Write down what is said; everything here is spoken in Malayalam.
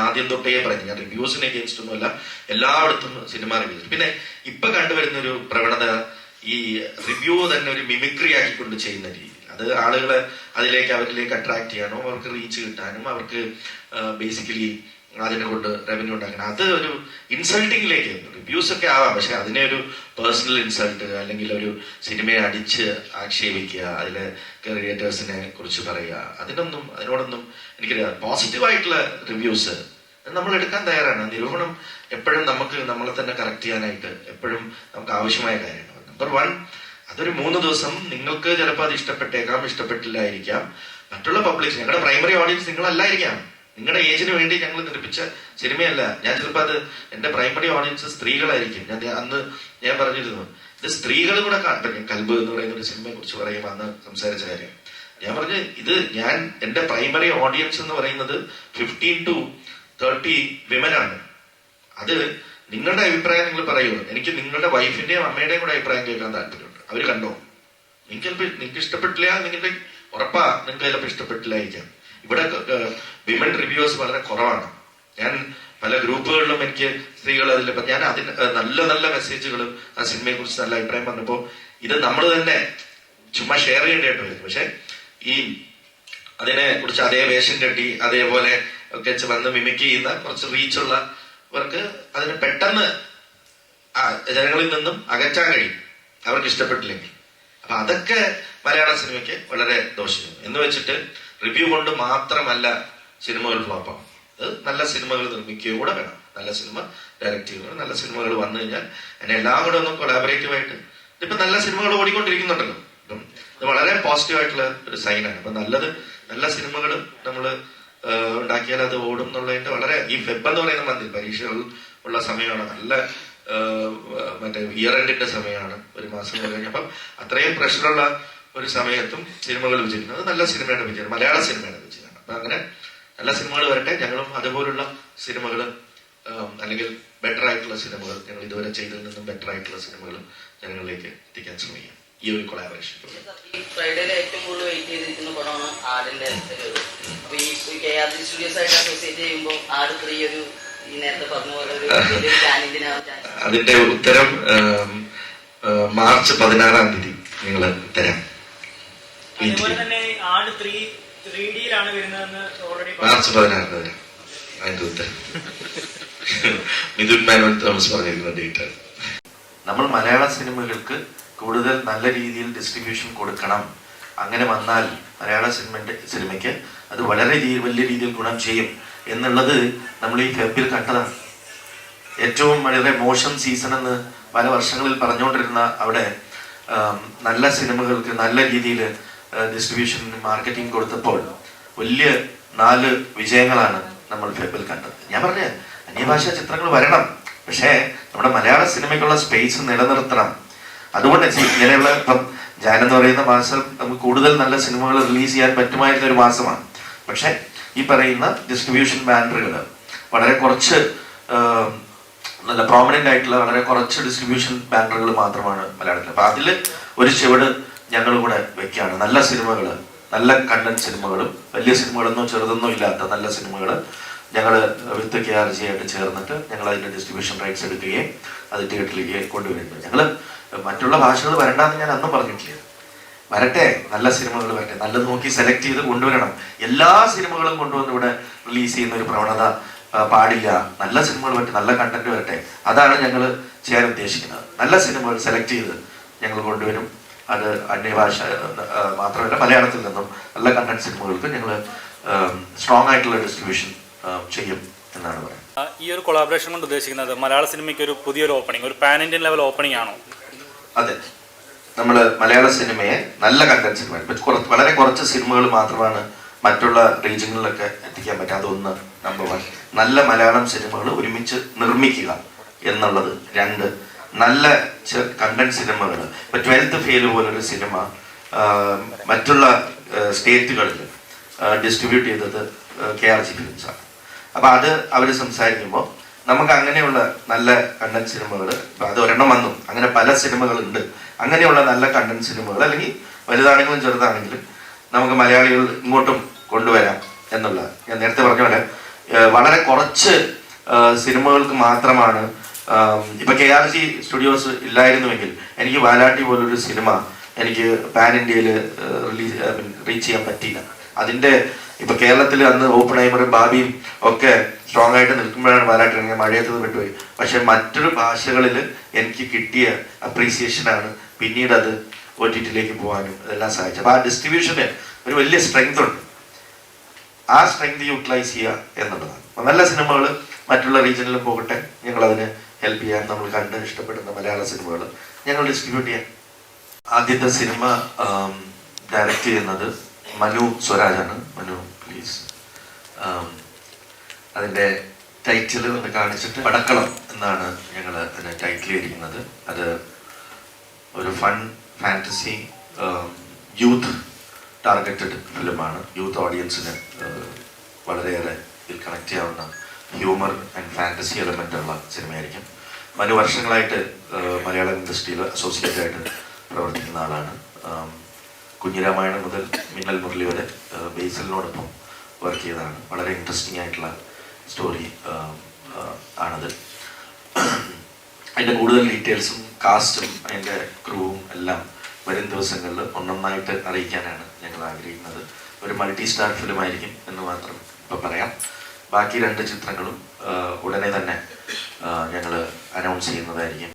ആദ്യം തൊട്ടേ പറഞ്ഞു. ഞാൻ റിവ്യൂസിനെ അഗേൻസ്റ്റ് ഒന്നുമല്ല എല്ലായിടത്തും സിനിമ റിവ്യൂസ് പിന്നെ ഇപ്പൊ കണ്ടുവരുന്ന ഒരു പ്രവണത ഈ റിവ്യൂ തന്നെ ഒരു മിമിക്രി ആക്കിക്കൊണ്ട് ചെയ്യുന്ന രീതി അത് ആളുകളെ അതിലേക്ക് അവരിലേക്ക് അട്രാക്ട് ചെയ്യാനും അവർക്ക് റീച്ച് കിട്ടാനും അവർക്ക് ബേസിക്കലി അതിനെ കൊണ്ട് റവന്യൂ ഉണ്ടാക്കണം. അത് ഒരു ഇൻസൾട്ടിങ്ങിലേക്ക് റിവ്യൂസ് ഒക്കെ ആവാം. പക്ഷെ അതിനെ ഒരു പേഴ്സണൽ ഇൻസൾട്ട് അല്ലെങ്കിൽ ഒരു സിനിമയെ അടിച്ച് ആക്ഷേപിക്കുക അതിലെ ക്രിയേറ്റേഴ്സിനെ കുറിച്ച് പറയുക അതിനൊന്നും അതിനോടൊന്നും എനിക്ക് പോസിറ്റീവായിട്ടുള്ള റിവ്യൂസ് നമ്മൾ എടുക്കാൻ തയ്യാറാണ്. നിരൂപണം എപ്പോഴും നമുക്ക് നമ്മളെ തന്നെ കറക്റ്റ് ചെയ്യാനായിട്ട് എപ്പോഴും നമുക്ക് ആവശ്യമായ കാര്യമാണ് നമ്പർ വൺ അതൊരു മൂന്ന് ദിവസം നിങ്ങൾക്ക് ചിലപ്പോൾ അത് ഇഷ്ടപ്പെട്ടേക്കാം ഇഷ്ടപ്പെട്ടില്ലായിരിക്കാം. മറ്റുള്ള പബ്ലിക് ഞങ്ങളുടെ പ്രൈമറി ഓഡിയൻസ് നിങ്ങളല്ലായിരിക്കാം. നിങ്ങളുടെ ഏജിന് വേണ്ടി ഞങ്ങൾ നിർമ്മിച്ച സിനിമയല്ല. ഞാൻ ചിലപ്പോൾ അത് എന്റെ പ്രൈമറി ഓഡിയൻസ് സ്ത്രീകളായിരിക്കും. ഞാൻ അന്ന് ഞാൻ പറഞ്ഞിരുന്നു ഇത് സ്ത്രീകൾ കൂടെ കാണട്ടെ കൽബ് എന്ന് പറയുന്ന ഒരു സിനിമയെ കുറിച്ച് പറയുമ്പോൾ അന്ന് സംസാരിച്ച കാര്യം. ഞാൻ പറഞ്ഞു ഇത് ഞാൻ എന്റെ പ്രൈമറി ഓഡിയൻസ് എന്ന് പറയുന്നത് ഫിഫ്റ്റീൻ ടു തേർട്ടി വിമൻ ആണ്. അത് നിങ്ങളുടെ അഭിപ്രായം നിങ്ങൾ പറയൂ. എനിക്ക് നിങ്ങളുടെ വൈഫിന്റെയും അമ്മയുടെയും കൂടെ അഭിപ്രായം കേൾക്കാൻ താല്പര്യമുണ്ട്. അവർ കണ്ടോ? നിങ്ങൾക്ക് നിങ്ങൾക്ക് ഇഷ്ടപ്പെട്ടില്ല നിങ്ങളുടെ ഉറപ്പാ. നിങ്ങൾക്ക് ചിലപ്പോൾ ഇഷ്ടപ്പെട്ടില്ലായിരിക്കാം ഇവിടെ വിമൻ റിവ്യൂസ് വളരെ കുറവാണ്. ഞാൻ പല ഗ്രൂപ്പുകളിലും എനിക്ക് സ്ത്രീകൾ അതിൽ ഞാൻ അതിന് നല്ല നല്ല മെസ്സേജുകളും ആ സിനിമയെ കുറിച്ച് നല്ല അഭിപ്രായം പറഞ്ഞപ്പോ ഇത് നമ്മൾ തന്നെ ചുമ്മാ ഷെയർ ചെയ്യേണ്ടതായിട്ട് വരും. പക്ഷെ ഈ അതിനെ കുറിച്ച് അതേ വേഷം കെട്ടി അതേപോലെ ഒക്കെ വന്ന് മിമിക് ചെയ്യുന്ന കുറച്ച് റീച്ചുള്ളവർക്ക് അതിന് പെട്ടെന്ന് ജനങ്ങളിൽ നിന്നും അകറ്റാൻ കഴിയും. അവർക്ക് ഇഷ്ടപ്പെട്ടില്ലെങ്കിൽ. അപ്പൊ അതൊക്കെ മലയാള സിനിമയ്ക്ക് വളരെ ദോഷം എന്ന് വെച്ചിട്ട് റിവ്യൂ കൊണ്ട് മാത്രമല്ല സിനിമകൾ ഫ്ലോപ്പാണ് അത് നല്ല സിനിമകൾ നിർമ്മിക്കുക കൂടെ വേണം. നല്ല സിനിമ ഡയറക്റ്റ് ചെയ്യുക നല്ല സിനിമകൾ വന്നു കഴിഞ്ഞാൽ അതിനെ എല്ലാം കൂടെ ഒന്ന് കൊളാബറേറ്റീവായിട്ട് ഇപ്പൊ നല്ല സിനിമകൾ ഓടിക്കൊണ്ടിരിക്കുന്നുണ്ടല്ലോ. അപ്പം ഇത് വളരെ പോസിറ്റീവ് ആയിട്ടുള്ള ഒരു സൈനാണ് അപ്പൊ നല്ലത് നല്ല സിനിമകൾ നമ്മൾ ഉണ്ടാക്കിയാൽ അത് ഓടും എന്നുള്ളതിന്റെ വളരെ ഈ ഫെബ് എന്ന് പറയുന്ന മന്തിൽ പരീക്ഷകൾ ഉള്ള സമയമാണ്. നല്ല മറ്റേ ഇയർ എൻഡിന്റെ സമയമാണ്. ഒരു മാസം കഴിഞ്ഞപ്പം അത്രയും പ്രഷറുള്ള ഒരു സമയത്തും സിനിമകൾ വിജയിക്കുന്നത് നല്ല സിനിമയുടെ വിജയം മലയാള സിനിമയുടെ വിജയമാണ് അപ്പൊ അങ്ങനെ നല്ല സിനിമകൾ വരട്ടെ. ഞങ്ങളും അതുപോലുള്ള സിനിമകൾ അല്ലെങ്കിൽ ബെറ്റർ ആയിട്ടുള്ള സിനിമകൾ ഞങ്ങൾ ഇതുവരെ ചെയ്തതിൽ നിന്നും ബെറ്റർ ആയിട്ടുള്ള സിനിമകൾ ജനങ്ങളിലേക്ക് എത്തിക്കാൻ ശ്രമിക്കാം. ഈ ഒരു കൊളാബറേഷൻ ഫ്രൈഡേയിൽ ഏറ്റവും കൂടുതൽ വെയിറ്റ് ചെയ്തിരിക്കുന്ന പടമാണ് ആടിന്റെ ഒരു. അപ്പൊ ഈ കെ ആർ ജി സ്റ്റുഡിയോസ് ആയിട്ട് അസോസിയേറ്റ് ചെയ്യുമ്പോൾ ആട് ത്രീ ഒരു ഈ നേരത്തെ പറഞ്ഞ പോലെ ഒരു വലിയൊരു അതിന്റെ ഉത്തരം മാർച്ച് പതിനാറാം തീയതി നിങ്ങൾ തരാം. അതുപോലെ തന്നെ ആട് ത്രീ ത്രീ ഡിയിലാണ് വരുന്നതെന്ന് ഓൾറെഡി മാർച്ച് പതിനാറിന് തരാം അതിന്റെ ഉത്തരം. മിഥുൻ മേനോൻ തോമസ് പറഞ്ഞിരിക്കുന്ന ഡേറ്റ് നമ്മൾ മലയാള സിനിമകൾക്ക് കൂടുതൽ നല്ല രീതിയിൽ ഡിസ്ട്രിബ്യൂഷൻ കൊടുക്കണം. അങ്ങനെ വന്നാൽ മലയാള സിനിമന്റെ സിനിമയ്ക്ക് അത് വളരെ വലിയ രീതിയിൽ ഗുണം ചെയ്യും. എന്നുള്ളത് നമ്മൾ ഈ ഫെബിൽ കണ്ടതാണ്. ഏറ്റവും വളരെ മോശം സീസൺ എന്ന് പല വർഷങ്ങളിൽ പറഞ്ഞുകൊണ്ടിരുന്ന അവിടെ നല്ല സിനിമകൾക്ക് നല്ല രീതിയിൽ ഡിസ്ട്രിബ്യൂഷൻ മാർക്കറ്റിംഗ് കൊടുത്തപ്പോൾ വലിയ നാല് വിജയങ്ങളാണ് നമ്മൾ ഫെബിൽ കണ്ടത്. ഞാൻ പറഞ്ഞ അന്യഭാഷാ ചിത്രങ്ങൾ വരണം. പക്ഷേ നമ്മുടെ മലയാള സിനിമയ്ക്കുള്ള സ്പേസ് നിലനിർത്തണം. അതുകൊണ്ട് ഇങ്ങനെയുള്ള ഇപ്പം ജാൻ എന്ന് പറയുന്ന മാസം നമുക്ക് കൂടുതൽ നല്ല സിനിമകൾ റിലീസ് ചെയ്യാൻ പറ്റുമായിരുന്ന ഒരു മാസമാണ്. പക്ഷേ ഈ പറയുന്ന ഡിസ്ട്രിബ്യൂഷൻ ബാനറുകൾ വളരെ കുറച്ച് നല്ല പ്രോമിനന്റ് ആയിട്ടുള്ള വളരെ കുറച്ച് ഡിസ്ട്രിബ്യൂഷൻ ബാനറുകൾ മാത്രമാണ് മലയാളത്തിൽ. അപ്പം അതിൽ ഒരു ചുവട് ഞങ്ങൾ കൂടെ വെക്കുകയാണ്. നല്ല സിനിമകൾ നല്ല കണ്ടന്റ് സിനിമകളും വലിയ സിനിമകളൊന്നും ചെറുതൊന്നും ഇല്ലാത്ത നല്ല സിനിമകൾ ഞങ്ങൾ വിത്ത് കെ ആർ ജി ആയിട്ട് ചേർന്നിട്ട് ഞങ്ങൾ അതിന്റെ ഡിസ്ട്രിബ്യൂഷൻ റൈറ്റ്സ് എടുക്കുകയും അത് തിയേറ്ററിലേക്ക് കൊണ്ടുവരുന്നത് ഞങ്ങൾ മറ്റുള്ള ഭാഷകൾ വരണ്ടെന്ന് ഞാൻ അന്നും പറഞ്ഞിട്ടില്ല. വരട്ടെ നല്ല സിനിമകൾ വരട്ടെ. നല്ലത് നോക്കി സെലക്ട് ചെയ്ത് കൊണ്ടുവരണം. എല്ലാ സിനിമകളും കൊണ്ടുവന്ന് ഇവിടെ റിലീസ് ചെയ്യുന്ന ഒരു പ്രവണത പാടില്ല. നല്ല സിനിമകൾ വരട്ടെ നല്ല കണ്ടന്റ് വരട്ടെ. അതാണ് ഞങ്ങൾ ചെയ്യാൻ ഉദ്ദേശിക്കുന്നത്. നല്ല സിനിമകൾ സെലക്ട് ചെയ്ത് ഞങ്ങൾ കൊണ്ടുവരും. അത് അന്യഭാഷ മാത്രമല്ല മലയാളത്തിൽ നിന്നും നല്ല കണ്ടന്റ് സിനിമകൾക്ക് ഞങ്ങൾ സ്ട്രോങ് ആയിട്ടുള്ള ഡിസ്ട്രിബ്യൂഷൻ ചെയ്യും എന്നാണ് പറയുന്നത്. ഈ ഒരു കൊളാബറേഷൻ കൊണ്ട് ഉദ്ദേശിക്കുന്നത് മലയാള സിനിമയ്ക്ക് ഒരു പുതിയൊരു ഓപ്പണിംഗ് ഒരു പാൻ ഇന്ത്യൻ ലെവൽ ഓപ്പണിംഗ് ആണോ? അതെ. നമ്മൾ മലയാള സിനിമയെ നല്ല കണ്ടന്റ് സിനിമ കുറച്ച് വളരെ കുറച്ച് സിനിമകൾ മാത്രമാണ് മറ്റുള്ള റീജിയനുകളിലൊക്കെ എത്തിക്കാൻ പറ്റുക. അതൊന്ന് നമ്പർ വൺ നല്ല മലയാളം സിനിമകൾ ഒരുമിച്ച് നിർമ്മിക്കുക എന്നുള്ളത് രണ്ട്. നല്ല കണ്ടന്റ് സിനിമകൾ ഇപ്പൊ ട്വൽത്ത് ഫെയിൽ പോലൊരു സിനിമ മറ്റുള്ള സ്റ്റേറ്റുകളിൽ ഡിസ്ട്രിബ്യൂട്ട് ചെയ്തത് കെ ആർ ജി ഫിലിംസാണ് അപ്പൊ അത് അവർ സംസാരിക്കുമ്പോൾ നമുക്ക് അങ്ങനെയുള്ള നല്ല കണ്ടന്റ് സിനിമകൾ അത് ഒരെണ്ണം വന്നു. അങ്ങനെ പല സിനിമകളുണ്ട്. അങ്ങനെയുള്ള നല്ല കണ്ടന്റ് സിനിമകൾ അല്ലെങ്കിൽ വലുതാണെങ്കിലും ചെറുതാണെങ്കിലും നമുക്ക് മലയാളികൾ ഇങ്ങോട്ടും കൊണ്ടുവരാം എന്നുള്ള ഞാൻ നേരത്തെ പറഞ്ഞ പോലെ വളരെ കുറച്ച് സിനിമകൾക്ക് മാത്രമാണ് ഇപ്പൊ കെ ആർ സി സ്റ്റുഡിയോസ് ഇല്ലായിരുന്നുവെങ്കിൽ എനിക്ക് വാലാട്ടി പോലൊരു സിനിമ എനിക്ക് പാൻ ഇന്ത്യയിൽ റിലീസ് റീച്ച് ചെയ്യാൻ പറ്റിയില്ല. അതിന്റെ ഇപ്പൊ കേരളത്തിൽ അന്ന് ഓപ്പൺ ഐമറും ബാബിയും ഒക്കെ സ്ട്രോങ് ആയിട്ട് നിൽക്കുമ്പോഴാണ് വാലാട്ടി ഇറങ്ങിയ മഴയത്ത് വിട്ടുപോയി. പക്ഷെ മറ്റൊരു ഭാഷകളിൽ എനിക്ക് കിട്ടിയ അപ്രീസിയേഷനാണ് പിന്നീട് അത് ഒ ടി ടിയിലേക്ക് പോകാനും ഇതെല്ലാം സഹായിച്ചത്. അപ്പൊ ആ ഡിസ്ട്രിബ്യൂഷന് ഒരു വലിയ സ്ട്രെങ്ത് ഉണ്ട്. ആ സ്ട്രെങ്ത് യൂട്ടിലൈസ് ചെയ്യുക എന്നുള്ളതാണ്. നല്ല സിനിമകൾ മറ്റുള്ള റീജിയനിലും പോകട്ടെ. ഞങ്ങൾ അതിന് ഹെൽപ്പ് ചെയ്യാൻ നമ്മൾ കണ്ട് ഇഷ്ടപ്പെടുന്ന മലയാള സിനിമകൾ ഞങ്ങൾ ഡിസ്ട്രിബ്യൂട്ട് ചെയ്യാം. ആദ്യത്തെ സിനിമ ഡയറക്റ്റ് ചെയ്യുന്നത് മനു സ്വരാജാണ്. മനു പ്ലീസ് അതിന്റെ ടൈറ്റിൽ ഒന്ന് കാണിച്ചിട്ട് പടക്കളം എന്നാണ് ഞങ്ങൾ അതിന് ടൈറ്റിൽ ചെയ്തിരിക്കുന്നത്. അത് ഒരു ഫൺ ഫാന്റസി യൂത്ത് ടാർഗറ്റഡ് ഫിലിമാണ് യൂത്ത് ഓഡിയൻസിന് വളരെയേറെ ഇതിൽ കണക്ട് ചെയ്യാവുന്ന ഹ്യൂമർ ആൻഡ് ഫാന്റസി എലമെന്റ് ഉള്ള സിനിമയായിരിക്കും. മനു വർഷങ്ങളായിട്ട് മലയാള ഇൻഡസ്ട്രിയിൽ അസോസിയേറ്റ് ആയിട്ട് പ്രവർത്തിക്കുന്ന ആളാണ്. കുഞ്ഞിരാമായണം മുതൽ മിന്നൽ മുരളി വരെ ബേസലിനോടൊപ്പം വർക്ക് ചെയ്തതാണ്. വളരെ ഇൻട്രസ്റ്റിംഗ് ആയിട്ടുള്ള സ്റ്റോറി ആണത്. അതിന്റെ കൂടുതൽ ഡീറ്റെയിൽസും കാസ്റ്റും അതിന്റെ ക്രൂവും എല്ലാം വരും ദിവസങ്ങളിൽ ഒന്നൊന്നായിട്ട് അറിയിക്കാനാണ് ഞങ്ങൾ ആഗ്രഹിക്കുന്നത്. ഒരു മൾട്ടി സ്റ്റാർ ഫിലിമായിരിക്കും എന്ന് മാത്രം ഇപ്പോൾ പറയാം. ബാക്കി രണ്ട് ചിത്രങ്ങളും ഉടനെ തന്നെ ഞങ്ങൾ അനൗൺസ് ചെയ്യുന്നതായിരിക്കും.